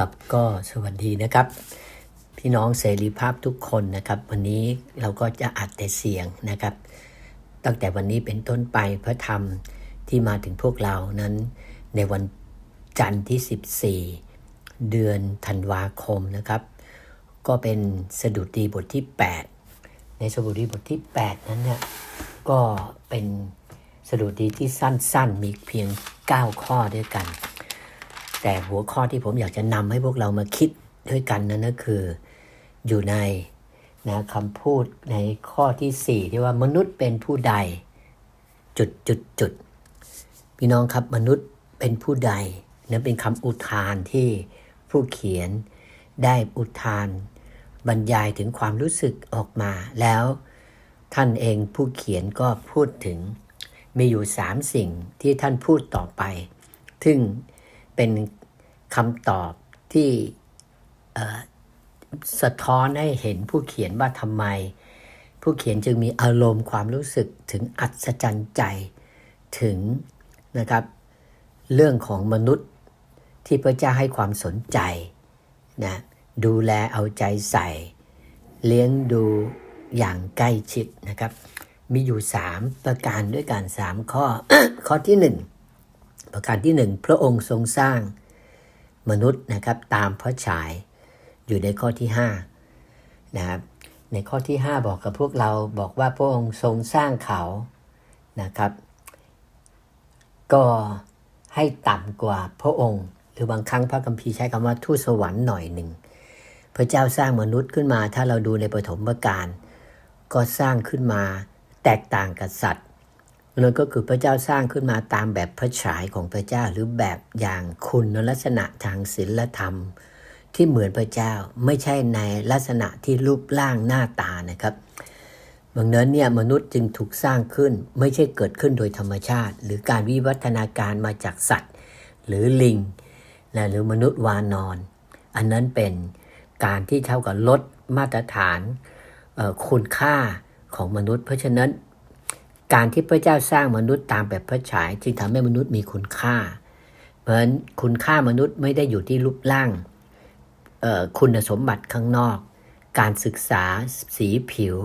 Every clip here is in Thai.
ครับก็สวัสดีนะครับ พี่น้องเสรีภาพทุกคนนะครับ วันนี้เราก็จะอัดแต่เสียงนะครับ ตั้งแต่วันนี้เป็นต้นไปพระธรรมที่มาถึงพวกเรานั้นในวันจันทร์ที่ 14 เดือนธันวาคมนะครับ ก็เป็นสดุดีบทที่ 8 ในสดุดีบทที่ 8 นั้นเนี่ยก็เป็นสดุดีที่สั้นๆ มีเพียง 9 ข้อด้วยกัน แต่หัวข้อที่ผมอยากจะนำให้พวกเรามาคิดด้วยกันนั้นก็คืออยู่ในนะคำพูดในข้อที่ 4 ที่ว่ามนุษย์เป็นผู้ใด จุดจุดจุดพี่น้องครับมนุษย์เป็นผู้ใดนั้นเป็นคำอุทานที่ผู้เขียนได้อุทาน บรรยายถึงความรู้สึกออกมา แล้วท่านเองผู้เขียนก็พูดถึง มีอยู่สามสิ่งที่ท่านพูดต่อไป ซึ่งเป็น คำตอบที่สะท้อนให้เห็นผู้เขียนว่าทำไม ผู้เขียนจึงมีอารมณ์ความรู้สึกถึงอัศจรรย์ใจถึงนะครับเรื่องของมนุษย์ที่พระเจ้าให้ความสนใจนะดูแลเอาใจใส่ เลี้ยงดูอย่างใกล้ชิดนะครับ มีอยู่ 3 ประการด้วยกัน3ข้อ ข้อที่ 1 ประการที่ 1 พระองค์ทรงสร้าง มนุษย์นะครับตามพระฉายอยู่ในข้อที่5นะครับในข้อที่ 5 บอกกับพวกเราบอกว่าพระองค์ทรงสร้างเขานะครับ ก็ให้ต่ำกว่าพระองค์ หรือบางครั้งพระคัมภีร์ใช้คำว่าทูตสวรรค์หน่อยหนึ่งพระเจ้าสร้างมนุษย์ขึ้นมา ถ้าเราดูในปฐมกาลก็สร้างขึ้นมาแตกต่างกับสัตว์ นั่นก็คือพระเจ้าสร้างขึ้นมาตามแบบพระฉายของพระเจ้าหรือแบบอย่างคุณลักษณะทางศีลธรรม ที่เหมือนพระเจ้าไม่ใช่ในลักษณะที่รูปร่างหน้าตานะครับดังนั้นเนี่ยมนุษย์จึงถูกสร้างขึ้นไม่ใช่เกิดขึ้นโดยธรรมชาติ หรือการวิวัฒนาการมาจากสัตว์ หรือลิงนะหรือมนุษย์วานอน อันนั้นเป็นการที่เท่ากับลดมาตรฐานคุณค่าของมนุษย์ เพราะฉะนั้น การที่พระเจ้าสร้างมนุษย์ตามแบบพระฉายจึงทำให้มนุษย์มีคุณค่า เพราะฉะนั้นคุณค่ามนุษย์ไม่ได้อยู่ที่รูปร่างคุณสมบัติข้างนอก การศึกษาสีผิว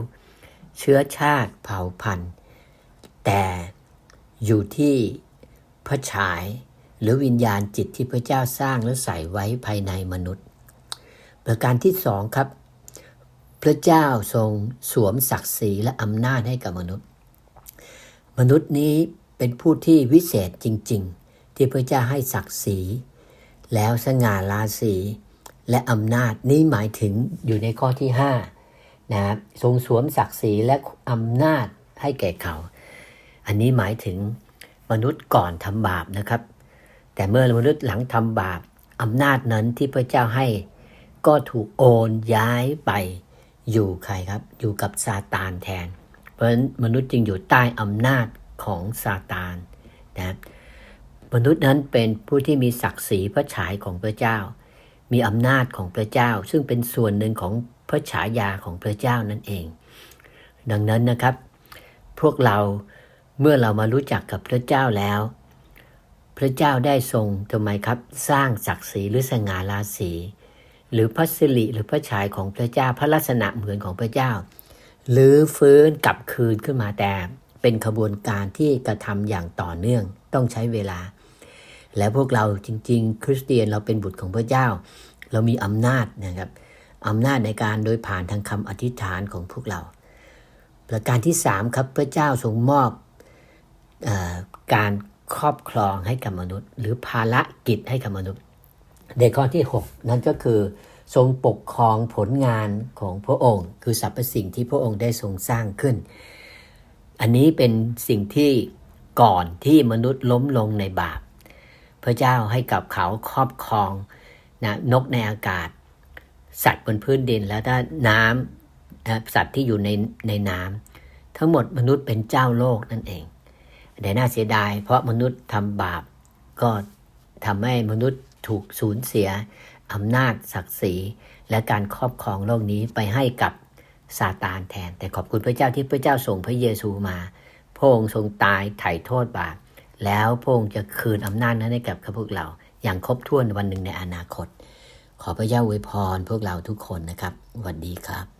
เชื้อชาติเผ่าพันธุ์ แต่อยู่ที่พระฉายหรือวิญญาณจิตที่พระเจ้าสร้างและใส่ไว้ภายในมนุษย์ ประการที่สองครับ พระเจ้าทรงสวมศักดิ์ศรีและอำนาจให้กับมนุษย์ มนุษย์นี้เป็นผู้ที่วิเศษจริง ๆ ที่พระเจ้าให้ศักดิ์ศรี แล้วสง่าราศีและอำนาจนี่หมายถึงอยู่ในข้อที่5นะครับทรงสวมศักดิ์ศรีและอำนาจให้แก่เขา อันนี้หมายถึงมนุษย์ก่อนทำบาปนะครับ แต่เมื่อมนุษย์หลังทำบาปอำนาจนั้นที่พระเจ้าให้ก็ถูกโอนย้ายไปอยู่ใครครับ อยู่กับซาตานแทน เพราะฉะนั้นมนุษย์จึงอยู่ใต้อำนาจของซาตานนะครับมนุษย์นั้นเป็นผู้ที่มีศักดิ์ศรีพระฉายของพระเจ้า มีอำนาจของพระเจ้า ซึ่งเป็นส่วนหนึ่งของพระฉายาของพระเจ้านั่นเอง ดังนั้นนะครับ พวกเราเมื่อเรามารู้จักกับพระเจ้าแล้ว พระเจ้าได้ทรงทำไมครับ สร้างศักดิ์ศรีหรือสง่าราศีหรือพระสิริหรือพระฉายของพระเจ้า พระลักษณะเหมือนของพระเจ้า หรือฟื้นกลับคืนขึ้นมาแต่เป็นขบวนการที่กระทำอย่างต่อเนื่องต้องใช้เวลา และพวกเราจริง ๆ คริสเตียนเราเป็นบุตรของพระเจ้า เรามีอำนาจนะครับอำนาจในการโดยผ่านทางคำอธิษฐานของพวกเรา ประการที่สามครับพระเจ้าทรงมอบออการครอบครองให้กับมนุษย์ หรือภารกิจให้กับมนุษย์ในข้อที่ 6 นั่นก็คือ ทรงปกครองผลงานของพระองค์ คือสรรพสิ่งที่พระองค์ได้ทรงสร้างขึ้น อันนี้เป็นสิ่งที่ก่อนที่มนุษย์ล้มลงในบาป พระเจ้าให้กับเขาครอบครองนะนกในอากาศ สัตว์บนพื้นดินแล้วถ้าน้ำนะสัตว์ที่อยู่ในในน้ำทั้งหมดมนุษย์เป็นเจ้าโลกนั่นเองแต่น่าเสียดาย เพราะมนุษย์ทำบาปก็ทำให้มนุษย์ถูกสูญเสีย อำนาจศักดิ์ศรี และการครอบครองโลกนี้ไปให้กับซาตานแทน แต่ขอบคุณพระเจ้าที่พระเจ้าส่งพระเยซูมาพระองค์ทรงตายไถ่โทษบาปแล้วพระองค์จะคืนอำนาจนั้นให้กับพวกเรา อย่างครบถ้วนวันหนึ่งในอนาคต ขอพระเจ้าอวยพรพวกเราทุกคนนะครับสวัสดีครับ